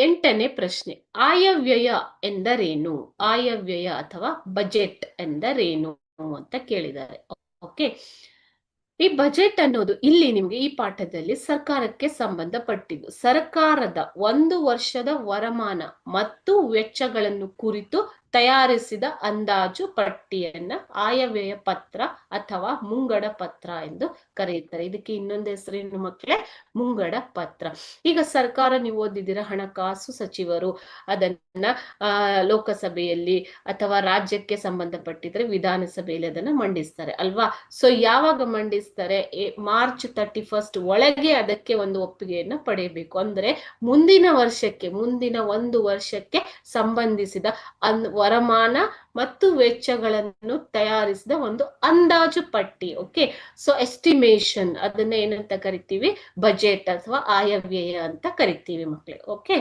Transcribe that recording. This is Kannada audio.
ಎಂಟನೇ ಪ್ರಶ್ನೆ, ಆಯವ್ಯಯ ಎಂದರೇನು? ಆಯವ್ಯಯ ಅಥವಾ ಬಜೆಟ್ ಎಂದರೇನು ಅಂತ ಕೇಳಿದ್ದಾರೆ. ಓಕೆ ಈ ಬಜೆಟ್ ಅನ್ನೋದು ಇಲ್ಲಿ ನಿಮ್ಗೆ ಈ ಪಾಠದಲ್ಲಿ ಸರ್ಕಾರಕ್ಕೆ ಸಂಬಂಧಪಟ್ಟಿದ್ದು. ಸರ್ಕಾರದ ಒಂದು ವರ್ಷದ ವರಮಾನ ಮತ್ತು ವೆಚ್ಚಗಳನ್ನು ಕುರಿತು ತಯಾರಿಸಿದ ಅಂದಾಜು ಪಟ್ಟಿಯನ್ನ ಆಯವ್ಯಯ ಪತ್ರ ಅಥವಾ ಮುಂಗಡ ಪತ್ರ ಎಂದು ಕರೆಯುತ್ತಾರೆ. ಇದಕ್ಕೆ ಇನ್ನೊಂದು ಹೆಸರೇನು ಮಕ್ಕಳೇ? ಮುಂಗಡ ಪತ್ರ. ಈಗ ಸರ್ಕಾರ ನೀವು ಓದಿದಿರ ಹಣಕಾಸು ಸಚಿವರು ಅದನ್ನ ಲೋಕಸಭೆಯಲ್ಲಿ ಅಥವಾ ರಾಜ್ಯಕ್ಕೆ ಸಂಬಂಧಪಟ್ಟಿದ್ರೆ ವಿಧಾನಸಭೆಯಲ್ಲಿ ಅದನ್ನ ಮಂಡಿಸ್ತಾರೆ ಅಲ್ವಾ? ಸೊ ಯಾವಾಗ ಮಂಡಿಸ್ತಾರೆ? ಮಾರ್ಚ್ ತರ್ಟಿ ಫಸ್ಟ್ ಒಳಗೆ ಅದಕ್ಕೆ ಒಂದು ಒಪ್ಪಿಗೆಯನ್ನ ಪಡೆಯಬೇಕು. ಅಂದ್ರೆ ಮುಂದಿನ ವರ್ಷಕ್ಕೆ, ಮುಂದಿನ ಒಂದು ವರ್ಷಕ್ಕೆ ಸಂಬಂಧಿಸಿದ ಅನ್ ವರಮಾನ ಮತ್ತು ವೆಚ್ಚಗಳನ್ನು ತಯಾರಿಸಿದ ಒಂದು ಅಂದಾಜು ಪಟ್ಟಿ ಓಕೆ ಸೊ ಎಸ್ಟಿಮೇಶನ್ ಅದನ್ನ ಏನಂತ ಕರಿತೀವಿ? ಬಜೆಟ್ ಅಥವಾ ಆಯವ್ಯಯ ಅಂತ ಕರಿತೀವಿ ಮಕ್ಕಳೇ ಓಕೆ